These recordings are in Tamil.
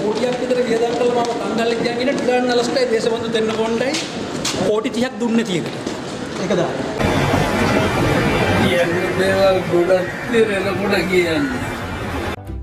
කෝටියක් විතර වියදම් කළා මම තංගල්ලේ ගියාගෙන ඩිලාන් නලස්ටයි දේශබන්දු දෙන්න කොණ්ඩයි කෝටි 30ක් දුන්නේ තියෙකට. ඒක දා. කියන්න දේවල් ගොඩක් තිරෙනකොට කියන්නේ.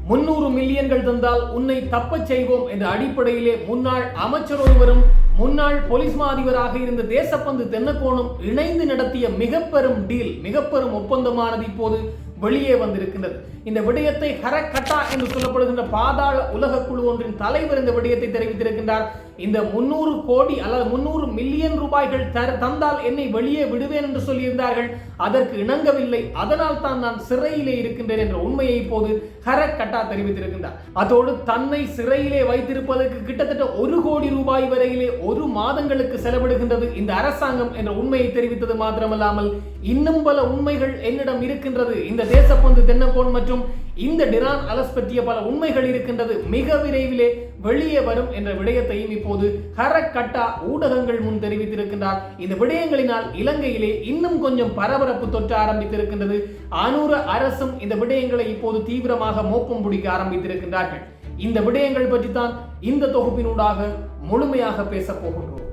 முன்னூறு மில்லியன்கள் தந்தால் உன்னை தப்பச் செய்வோம் என்ற அடிப்படையிலே முன்னாள் அமைச்சர் ஒருவரும் முன்னாள் போலீஸ் மா அதிபராக இருந்த தேசப்பந்து தென்னக்கோணும் இணைந்து நடத்திய மிக பெரும் டீல் மிக பெரும் ஒப்பந்தமானது இப்போது வெளியே வந்திருக்கின்றது. இந்த விடயத்தை ஹரக்கட்டா என்று சொல்லப்படுகின்ற பாதாள உலக குழு ஒன்றின் தலைவர் இந்த விடயத்தை தெரிவித்திருக்கின்றார். இந்த முன்னூறு கோடி அல்லது முன்னூறு மில்லியன் ரூபாய்கள் தர தந்தால் என்னை வெளியே விடுவேன் என்று சொல்லியிருந்தார்கள். அதற்கு இணங்கவில்லை. அதனால் தான் நான் சிறையிலே இருக்கின்றேன் என்ற உண்மையை இப்போது ஹரக்கட்டா தெரிவித்திருக்கின்றார். அதோடு தன்னை சிறையிலே வைத்திருப்பதற்கு கிட்டத்தட்ட ஒரு கோடி ரூபாய் வரையிலே ஒரு மாதங்களுக்கு செலவிடுகின்றது இந்த அரசாங்கம் என்ற உண்மையை தெரிவித்தது மாத்திரமல்லாமல் இன்னும் பல உண்மைகள் என்னிடம் இருக்கின்றது. இந்த தேசப்பந்து தென்னக்கோன் மற்றும் இந்த டிரான் அலஸ் பற்றிய பல உண்மைகள் இருக்கின்றது. மிக விரைவிலே வெளியே வரும் என்ற விடயத்தையும் இப்போது ஹரக்கட்டா ஊடகங்கள் முன் தெரிவித்திருக்கின்றார். இந்த விடயங்களினால் இலங்கையிலே இன்னும் கொஞ்சம் பரபரப்பு தொற்ற ஆரம்பித்திருக்கின்றது. ஆனூர அரசும் இந்த விடயங்களை இப்போது தீவிரமாக மோப்பம் பிடிக்க ஆரம்பித்திருக்கின்றார்கள். இந்த விடயங்கள் பற்றி தான் இந்த தொகுப்பினூடாக முழுமையாக பேசப் போகின்றோம்.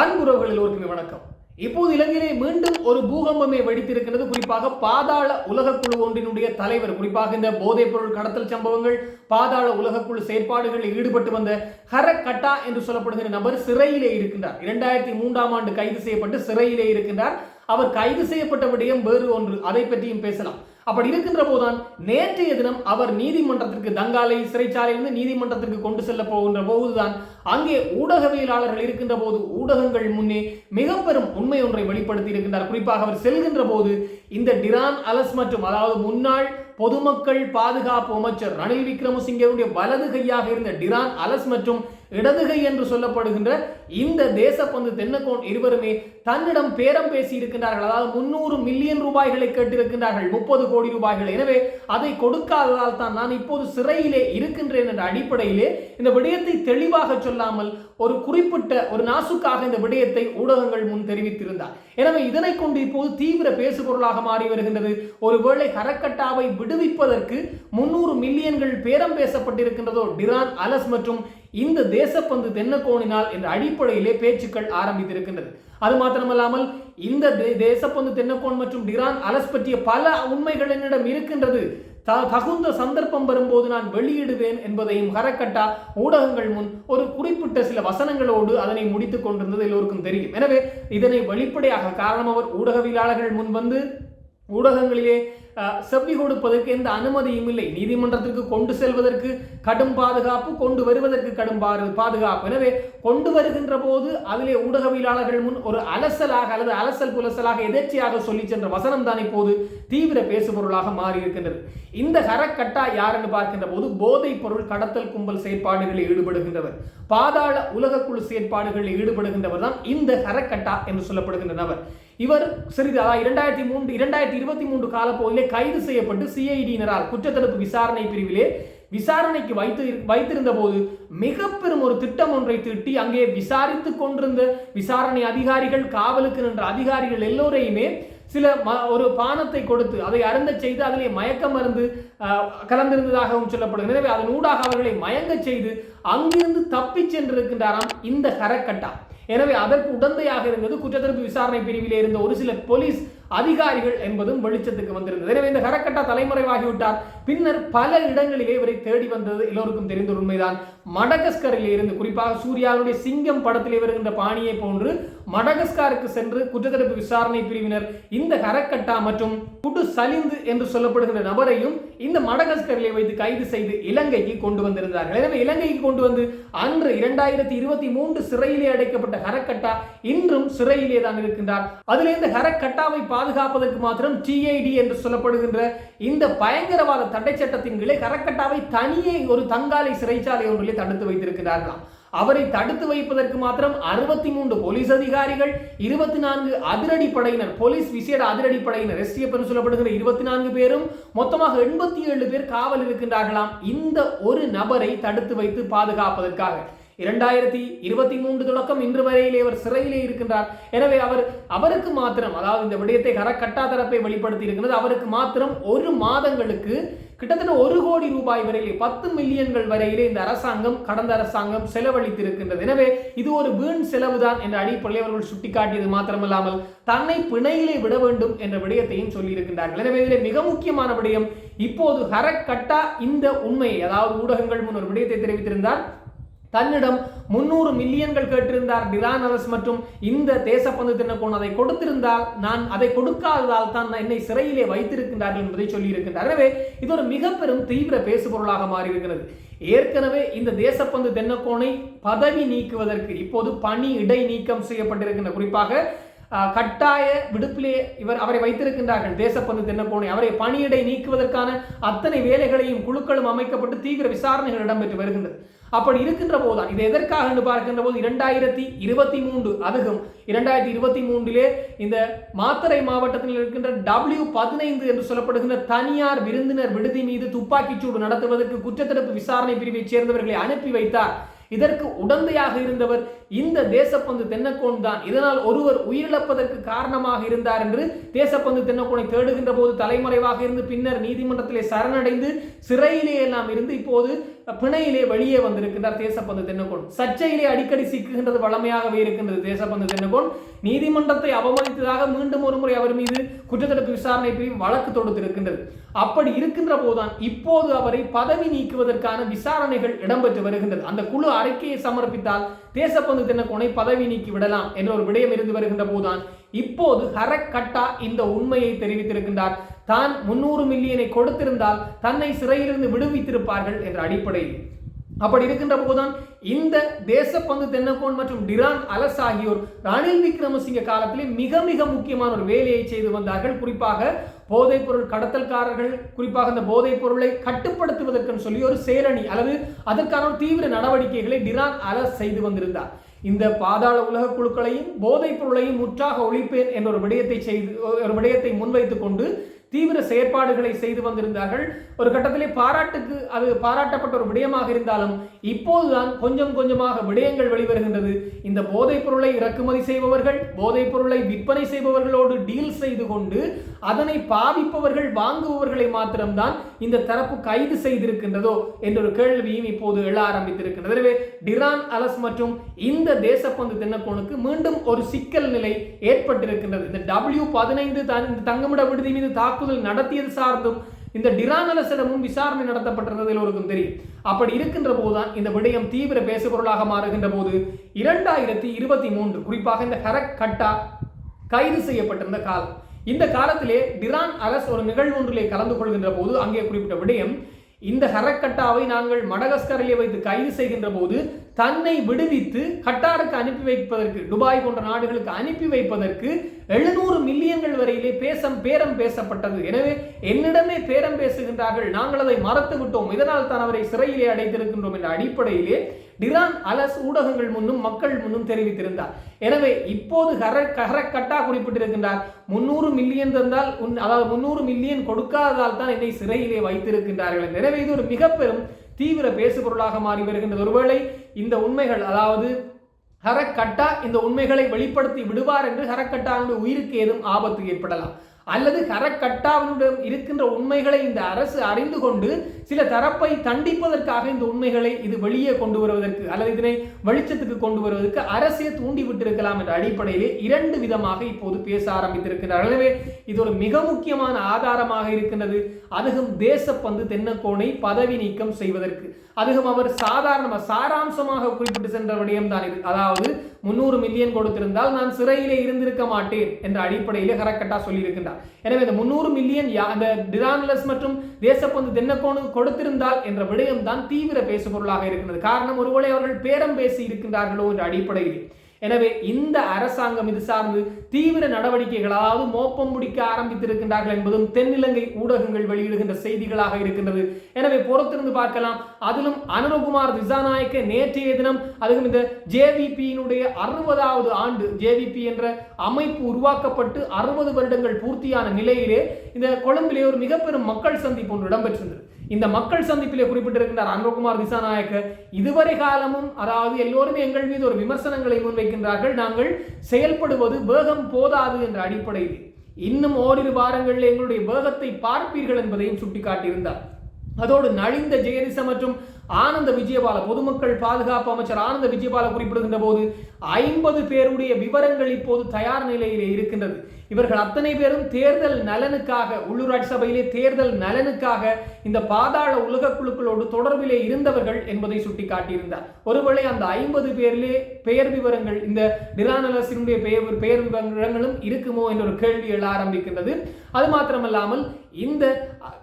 அன்புறவுகளில் எல்லோருக்குமே வணக்கம். இப்போது இலங்கையிலே மீண்டும் ஒரு பூகம்பமே வெடித்திருக்கிறது. குறிப்பாக பாதாள உலகக்குழு ஒன்றினுடைய தலைவர் குறிப்பாக இந்த போதைப் பொருள் கடத்தல் சம்பவங்கள் பாதாள உலகக்குழு செயற்பாடுகளில் ஈடுபட்டு வந்த ஹரக்கட்டா என்று சொல்லப்படுகிற நபர் சிறையிலே இருக்கின்றார். இரண்டாயிரத்தி மூன்றாம் ஆண்டு கைது செய்யப்பட்டு சிறையிலே இருக்கின்றார். அவர் கைது செய்யப்பட்ட விடயம் வேறு ஒன்று. அதை பற்றியும் பேசலாம். அப்படி இருக்கின்ற போதுதான் நேற்றைய தினம் அவர் நீதிமன்றத்திற்கு தங்காலை சிறைச்சாலையிலிருந்து நீதிமன்றத்திற்கு கொண்டு செல்ல போகின்ற போதுதான் அங்கே ஊடகவியலாளர்கள் இருக்கின்ற போது ஊடகங்கள் முன்னே மிக பெரும் உண்மை ஒன்றை வெளிப்படுத்தி இருக்கின்றார். குறிப்பாக அவர் செல்கின்ற போது இந்த டிரான் அலஸ் மற்றும் அதாவது முன்னாள் பொதுமக்கள் பாதுகாப்பு அமைச்சர் ரணில் விக்ரமசிங்கவுடைய வலது கையாக இருந்த டிரான் அலஸ் மற்றும் இடதுகை என்று சொல்லப்படுகின்ற இந்த தேசப்பந்து தென்னக்கோன் இருவருமே தன்னிடம் பேரம் பேசி இருக்கின்றார்கள் அதாவது முன்னூறு மில்லியன் ரூபாய்களை கேட்டிருக்கின்றார்கள். முப்பது கோடி ரூபாய்கள். எனவே அதை கொடுக்காததால் தான் நான் இப்போது சிறையிலே இருக்கின்றேன் என்ற அடிப்படையிலே இந்த விடயத்தை தெளிவாக சொல்லாமல் ஒரு குறிப்பிட்ட ஒரு நாசுக்காக இந்த விடயத்தை ஊடகங்கள் முன் தெரிவித்திருந்தார். எனவே இதனை கொண்டு இப்போது தீவிர பேசுபொருளாக மாறி வருகின்றது. ஒருவேளை ஹரக்கட்டாவை விடுவிப்பதற்கு முன்னூறு மில்லியன்கள் பேரம் பேசப்பட்டிருக்கின்றதோ டிரான் அலஸ் மற்றும் இந்த தேசப்பந்து தென்னக்கோணினால் என்ற அடிப்படையிலே பேச்சுக்கள் ஆரம்பித்திருக்கின்றது. அது மாத்திரமல்லாமல் இந்த தே- தேசப்பந்து தென்னக்கோன் மற்றும் டிரான் அலஸ் பற்றிய பல உண்மைகள் என்னிடம் இருக்கின்றது. த- தகுந்த சந்தர்ப்பம் வரும்போது நான் வெளியிடுவேன் என்பதையும் ஹரக்கட்டா ஊடகங்கள் முன் ஒரு குறிப்பிட்ட சில வசனங்களோடு அதனை முடித்துக் கொண்டிருந்தது எல்லோருக்கும் தெரியும். எனவே இதனை வெளிப்படையாக காரணம் அவர் ஊடகவியலாளர்கள் முன் வந்து ஊடகங்களிலே செவ்வி கொடுப்பதற்கு எந்த அனுமதியும் இல்லை. நீதிமன்றத்திற்கு கொண்டு செல்வதற்கு கடும் பாதுகாப்பு கொண்டு வருவதற்கு கடும் பாரு- பாதுகாப்பு. எனவே கொண்டு வருகின்ற போது அதிலே ஊடகவியலாளர்கள் முன் ஒரு அலசலாக அல்லது அலசல் புலசலாக எதேச்சையாக சொல்லி சென்ற வசனம் தான் இப்போது தீவிர பேசுபொருளாக மாறியிருக்கின்றது. இந்த ஹரக்கட்டா யார் என்று பார்க்கின்ற போது போதைப் பொருள் கடத்தல் கும்பல் செயற்பாடுகளில் ஈடுபடுகின்றவர். பாதாள உலகக்குழு செயற்பாடுகளில் ஈடுபடுகின்றவர் தான் இந்த ஹரக்கட்டா என்று சொல்லப்படுகின்ற நபர் இவர் சிறிது இரண்டாயிரத்தி மூன்று இரண்டாயிரத்தி இருபத்தி மூன்று காலப்போதிலே கைது செய்யப்பட்டு சிஐடியினரால் குற்றத்தடுப்பு விசாரணை பிரிவிலே விசாரணைக்கு வைத்து வைத்திருந்த போது மிக பெரும் ஒரு திட்டம் ஒன்றை திட்டி அங்கே விசாரித்து கொண்டிருந்த விசாரணை அதிகாரிகள் காவலுக்கு நின்ற அதிகாரிகள் எல்லோரையுமே சில ம- ஒரு பானத்தை கொடுத்து அதை அருந்தச் செய்து அதிலே மயக்க மருந்து கலந்திருந்ததாகவும் சொல்லப்படுகிறது. எனவே அதன் ஊடாக அவர்களை மயங்கச் செய்து அங்கிருந்து தப்பிச் சென்றிருக்கின்றாராம் இந்த கரக்கட்டா. எனவே அதற்கு உடந்தையாக இருந்தது குற்றத்தடுப்பு விசாரணை பிரிவில் இருந்த ஒரு சில போலீஸ் அதிகாரிகள் என்பதும் வெளிச்சத்துக்கு வந்திருந்தது. எனவே இந்த கரக்கட்டா தலைமறைவாகிவிட்டார். பின்னர் பல இடங்களிலே இவரை தேடி வந்தது எல்லோருக்கும் தெரிந்த உண்மைதான். மடகஸ்கரில் இருந்து குறிப்பாக சூர்யாவுடைய சிங்கம் படத்திலே வருகின்ற பாணியை போன்று மடகஸ்காருக்கு சென்று குற்றத்தடுப்பு விசாரணை பிரிவினர் இந்த கரக்கட்டா மற்றும் குடு சலிந்து என்று சொல்லப்படுகின்ற நபரையும் இந்த மடகஸ்கரிலே வைத்து கைது செய்து இலங்கைக்கு கொண்டு வந்திருந்தார்கள். எனவே இலங்கைக்கு கொண்டு வந்து அன்று இரண்டாயிரத்தி இருபத்தி மூன்று சிறையிலே அடைக்கப்பட்ட ஹரக்கட்டா இன்றும் சிறையிலே தான் இருக்கின்றார். அதில் இந்த ஹரக்கட்டாவை பாதுகாப்பதற்கு மாத்திரம் டிஐடி என்று சொல்லப்படுகின்ற இந்த பயங்கரவாத தடை சட்டத்தின் கீழே கரக்கட்டாவை தனியே ஒரு தங்காலை சிறைச்சாலை ஒன்றிலே தடுத்து வைத்திருக்கிறார்களாம். அவரை தடுத்து வைப்பதற்கு மாத்திரம் அறுபத்தி மூன்று போலீஸ் அதிகாரிகள் இருபத்தி நான்கு அதிரடி படையினர் போலீஸ் விசேட அதிரடி படையினர் எஸ்டிஎஃப் என்று சொல்லப்படுகிற இருபத்தி நான்கு பேரும் மொத்தமாக எண்பத்தி ஏழு பேர் காவல் இருக்கின்றார்களாம். இந்த ஒரு நபரை தடுத்து வைத்து பாதுகாப்பதற்காக. இரண்டாயிரத்தி இருபத்தி மூன்று தொடக்கம் இன்று வரையிலே அவர் சிறையிலே இருக்கின்றார். எனவே அவர் அவருக்கு மாத்திரம் அதாவது இந்த விடயத்தை கரக்கட்டா தரப்பை வெளிப்படுத்தி இருக்கிறது அவருக்கு மாத்திரம் ஒரு மாதங்களுக்கு கிட்டத்தட்ட ஒரு கோடி ரூபாய் வரையிலே பத்து மில்லியன்கள் வரையிலே இந்த அரசாங்கம் கடந்த அரசாங்கம் செலவழித்திருக்கின்றது. எனவே இது ஒரு வீண் செலவுதான் என்ற அடிப்படையில் அவர்கள் சுட்டிக்காட்டியது மாத்திரமல்லாமல் தன்னை பிணையிலே விட வேண்டும் என்ற விடயத்தையும் சொல்லியிருக்கின்றார்கள். எனவே இதிலே மிக முக்கியமான விடயம் இப்போது ஹரக்கட்டா இந்த உண்மையை அதாவது ஊடகங்கள் முன் ஒரு விடயத்தை தெரிவித்திருந்தார். தன்னிடம் முன்னூறு மில்லியன்கள் கேட்டிருந்தார் டிரான் அரசு மற்றும் இந்த தேசப்பந்து தினக்கோன் அதை கொடுத்திருந்தால் நான் அதை கொடுக்காததால் தான் என்னை சிறையிலே வைத்திருக்கின்றார்கள் என்பதை சொல்லியிருக்கின்றார். எனவே இது ஒரு மிக பெரும் தீவிர பேசுபொருளாக மாறியிருக்கிறது. ஏற்கனவே இந்த தேசப்பந்து தென்னக்கோனை பதவி நீக்குவதற்கு இப்போது பணி இடை நீக்கம் செய்யப்பட்டிருக்கின்ற குறிப்பாக கட்டாய விடுப்பிலே இவர் அவரை வைத்திருக்கின்றார்கள். தேசப்பந்து தென்னக்கோனை அவரை பணியிடை நீக்குவதற்கான அத்தனை வேலைகளையும் குழுக்களும் அமைக்கப்பட்டு தீவிர விசாரணைகள் இடம்பெற்று வருகின்றது. அப்படி இருக்கின்ற போதுதான். இது எதற்காக என்று பார்க்கின்ற போது இரண்டாயிரத்தி இருபத்தி மூன்று அதுகும் இரண்டாயிரத்தி இருபத்தி மூன்றிலே இந்த மாத்தரை மாவட்டத்தில் இருக்கின்ற டபிள்யூ பதினைந்து என்று சொல்லப்படுகின்ற தனியார் விருந்தினர் விடுதி மீது துப்பாக்கிச்சூடு நடத்துவதற்கு குற்றத்தடுப்பு விசாரணை பிரிவைச் சேர்ந்தவர்களை அனுப்பி வைத்தார். இதற்கு உடந்தையாக இருந்தவர் இந்த தேசப்பந்து தென்னக்கோன் தான். இதனால் ஒருவர் உயிரிழப்பதற்கு காரணமாக இருந்தார் என்று தேசப்பந்து தென்னக்கோனை தேடுகின்ற போது தலைமறைவாக இருந்து பின்னர் நீதிமன்றத்திலே சரணடைந்து சிறையிலே எல்லாம் இருந்து இப்போது பிணையிலே வெளியே வந்திருக்கின்றார் தேசப்பந்து தென்னகோன். சர்ச்சையிலே அடிக்கடி சிக்குகின்றது வளமையாகவே இருக்கின்றது தேசப்பந்து தென்னகோன். நீதிமன்றத்தை அவமதித்ததாக மீண்டும் ஒரு முறை அவர் மீது குற்றத்தடுப்பு விசாரணை பிரிவு வழக்கு தொடுத்திருக்கின்றது. அப்படி இருக்கின்ற போதுதான் இப்போது அவரை பதவி நீக்குவதற்கான விசாரணைகள் இடம்பெற்று வருகின்றது. அந்த குழு அறிக்கையை சமர்ப்பித்தால் தேசப்பந்து தென்னகோனை பதவி நீக்கி விடலாம் என்ற ஒரு விடயம் இருந்து வருகின்ற போதுதான் இப்போது ஹரக்கட்டா இந்த உண்மையை தெரிவித்திருக்கின்றார். தான் முன்னூறு மில்லியனை கொடுத்திருந்தால் தன்னை சிறையிலிருந்து விடுவித்திருப்பார்கள் என்ற அடிப்படையில். அப்படி இருக்கின்ற போதுதான் இந்த தேசப்பந்து தென்னகோன் மற்றும் டிரான் அலஸ் ஆகியோர் ரணில் விக்ரமசிங்க காலத்திலே மிக மிக முக்கியமான ஒரு வேலையை செய்து வந்தார்கள். குறிப்பாக போதைப் பொருள் கடத்தல்காரர்கள் குறிப்பாக இந்த போதைப் பொருளை கட்டுப்படுத்துவதற்குன்னு சொல்லி ஒரு சேரணி அல்லது அதற்கான தீவிர நடவடிக்கைகளை டிரான் அலஸ் செய்து வந்திருந்தார். இந்த பாதாள உலக குழுக்களையும் போதைப் பொருளையும் முற்றாக ஒழிப்பேன் என்ற ஒரு விடயத்தை செய்து ஒரு விடயத்தை முன்வைத்துக் கொண்டு தீவிர செயற்பாடுகளை செய்து வந்திருந்தார்கள். ஒரு கட்டத்திலே பாராட்டுக்கு அது பாராட்டப்பட்ட ஒரு விடயமாக இருந்தாலும் இப்போதுதான் கொஞ்சம் கொஞ்சமாக விடயங்கள் வெளிவருகின்றது. இந்த போதைப் பொருளை இறக்குமதி செய்பவர்கள் போதைப் பொருளை விற்பனை செய்பவர்களோடு டீல் செய்து கொண்டு அதனை பாவிப்பவர்கள் வாங்குபவர்களை மாத்திரம்தான் இந்த தரப்பு கைது செய்திருக்கின்றதோ என்ற ஒரு கேள்வியும் இப்போது எழ ஆரம்பித்திருக்கின்றது. எனவே டிரான் அலஸ் மற்றும் இந்த தேசப்பந்து தென்னக்கோனுக்கு மீண்டும் ஒரு சிக்கல் நிலை ஏற்பட்டிருக்கின்றது. இந்த டபிள்யூ பதினைந்து தங்கமிட விடுதி மீது தாக்குதல் நடத்தியது சார்ந்தும் இந்த டிரானலசிடமும் விசாரணை நடத்தப்பட்டிருந்தது எல்லோருக்கும் தெரியும். அப்படி இருக்கின்ற போதுதான் இந்த விடயம் தீவிர பேசுபொருளாக மாறுகின்ற போது இரண்டாயிரத்தி இருபத்தி மூன்று குறிப்பாக இந்த ஹரக் கட்டா கைது செய்யப்பட்டிருந்த காலம். இந்த காலத்திலே டிரான் அரசு ஒரு நிகழ்வு ஒன்றிலே கலந்து கொள்கின்ற போது அங்கே குறிப்பிட்ட விடயம் இந்த ஹரக்கட்டாவை நாங்கள் மடகஸ்கரிலே வைத்து கைது செய்கின்ற போது தன்னை விடுவித்து கட்டாருக்கு அனுப்பி வைப்பதற்கு துபாய் போன்ற நாடுகளுக்கு அனுப்பி வைப்பதற்கு எழுநூறு மில்லியன்கள் வரையிலே பேசம் பேரம் பேசப்பட்டது. எனவே என்னிடமே பேரம் பேசுகின்றார்கள். நாங்கள் அதை மறத்து விட்டோம் இதனால் தான் அவரை சிறையிலே அடைத்திருக்கின்றோம் என்ற அடிப்படையிலே டிரான் அலஸ் ஊடகங்கள் முன்னும் மக்கள் முன்னும் தெரிவித்திருந்தார். எனவே இப்போது ஹர ஹரக்கட்டா குறிப்பிட்டிருக்கின்றார். முன்னூறு மில்லியன் தந்தால் உன் அதாவது முன்னூறு மில்லியன் கொடுக்காததால் தான் என்னை சிறையிலே வைத்திருக்கின்றார்கள். எனவே இது ஒரு மிக பெரும் தீவிர பேசுபொருளாக மாறி வருகின்றது. ஒருவேளை இந்த உண்மைகள் அதாவது ஹரக்கட்டா இந்த உண்மைகளை வெளிப்படுத்தி விடுவார் என்று ஹரக்கட்டாவினுடைய உயிருக்கு ஏதும் ஆபத்து ஏற்படலாம். அல்லது கரக்கட்டாவினுடன் இருக்கின்ற உண்மைகளை இந்த அரசு அறிந்து கொண்டு சில தரப்பை தண்டிப்பதற்காக இந்த உண்மைகளை இது வெளியே கொண்டு வருவதற்கு அல்லது இதனை வெளிச்சத்துக்கு கொண்டு வருவதற்கு அரசே தூண்டி விட்டிருக்கலாம் என்ற அடிப்படையிலே இரண்டு விதமாக இப்போது பேச ஆரம்பித்திருக்கிறார். எனவே இது ஒரு மிக முக்கியமான ஆதாரமாக இருக்கின்றது. அதுவும் தேசப்பந்து தென்னக்கோனை பதவி நீக்கம் செய்வதற்கு. அதுவும் அவர் சாதாரண சாராம்சமாக குறிப்பிட்டு சென்ற விடயம் தான் இது. அதாவது முன்னூறு மில்லியன் கொடுத்திருந்தால் நான் சிறையிலே இருந்திருக்க மாட்டேன் என்ற அடிப்படையிலே கரெக்டாக சொல்லியிருக்கின்றார். எனவே இந்த முன்னூறு மில்லியன் யா- அந்த டிரான்லஸ் மற்றும் தேசப்பந்து தென்னக்கோணு கொடுத்திருந்தால் என்ற விடயம் தான் தீவிர பேசுபொருளாக இருக்கின்றது. காரணம் ஒருவேளை அவர்கள் பேரம் பேசி இருக்கின்றார்களோ என்ற அடிப்படையில். எனவே இந்த அரசாங்கம் இது சார்ந்து தீவிர நடவடிக்கைகளாவது மோப்பம் முடிக்க ஆரம்பித்திருக்கின்றார்கள் என்பதும் தென்னிலங்கை ஊடகங்கள் வெளியிடுகின்ற செய்திகளாக இருக்கின்றது. எனவே பொறுத்திருந்து பார்க்கலாம். அதிலும் அனுரகுமார் திசாநாயக்க நேற்றைய தினம் அதுவும் இந்த ஜேவிபியினுடைய அறுபதாவது ஆண்டு ஜேவிபி என்ற அமைப்பு உருவாக்கப்பட்டு அறுபது வருடங்கள் பூர்த்தியான நிலையிலே இந்த கொழும்பிலே ஒரு மிக பெரும் மக்கள் சந்திப்பு ஒன்று இடம்பெற்றிருந்தது. இந்த மக்கள் சந்திப்பிலே குறிப்பிட்டிருக்கின்றார் அனுரகுமார் திசாநாயக்க. இதுவரை காலமும் அதாவது எல்லோருமே எங்கள் மீது ஒரு விமர்சனங்களை முன்வைக்கின்றார்கள். நாங்கள் செயல்படுவது வேகம் போதாது என்ற அடிப்படையில். இன்னும் ஓரிரு வாரங்களில் எங்களுடைய வேகத்தை பார்ப்பீர்கள் என்பதையும் சுட்டிக்காட்டியிருந்தார். அதோடு நலிந்த ஜெயதிச மற்றும் ஆனந்த விஜயபால பொதுமக்கள் பாதுகாப்பு அமைச்சர் ஆனந்த விஜயபால குறிப்பிடுகின்ற போது ஐம்பது பேருடைய விவரங்கள் இப்போது தயார் நிலையிலே இருக்கின்றது. இவர்கள் அத்தனை பேரும் தேர்தல் நலனுக்காக உள்ளூராட்சி சபையிலே தேர்தல் நலனுக்காக இந்த பாதாள உலக குழுக்களோடு தொடர்பிலே இருந்தவர்கள் என்பதை சுட்டிக்காட்டியிருந்தார். ஒருவேளை அந்த ஐம்பது பேரிலே பெயர் விவரங்கள் இந்த டிரானலசினுடைய பெயர் பெயர் விவரங்களும் இருக்குமோ என்ற ஒரு கேள்வி எழ ஆரம்பிக்கின்றது. அது மாத்திரமல்லாமல் இந்த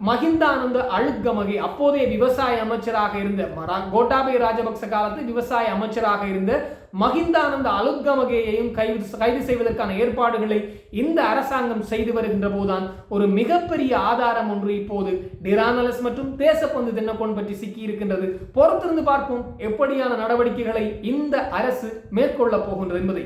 மஹிந்தானந்த அழுக்கமகை அப்போதைய விவசாய அமைச்சராக இருந்த மரா- கோட்டாபய ராஜபக்ச காலத்தில் விவசாய அமைச்சராக இருந்த மஹிந்தானந்த அலுத்கமகேயையும் கைது கைது செய்வதற்கான ஏற்பாடுகளை இந்த அரசாங்கம் செய்து வருகின்ற போதுதான் ஒரு மிகப்பெரிய ஆதாரம் ஒன்று இப்போது டிரானலஸ் மற்றும் தேசப்பந்து தின்னக்கோன் பற்றி சிக்கி இருக்கின்றது பொறுத்திருந்து பார்ப்போம் எப்படியான நடவடிக்கைகளை இந்த அரசு மேற்கொள்ள போகின்றது என்பதை.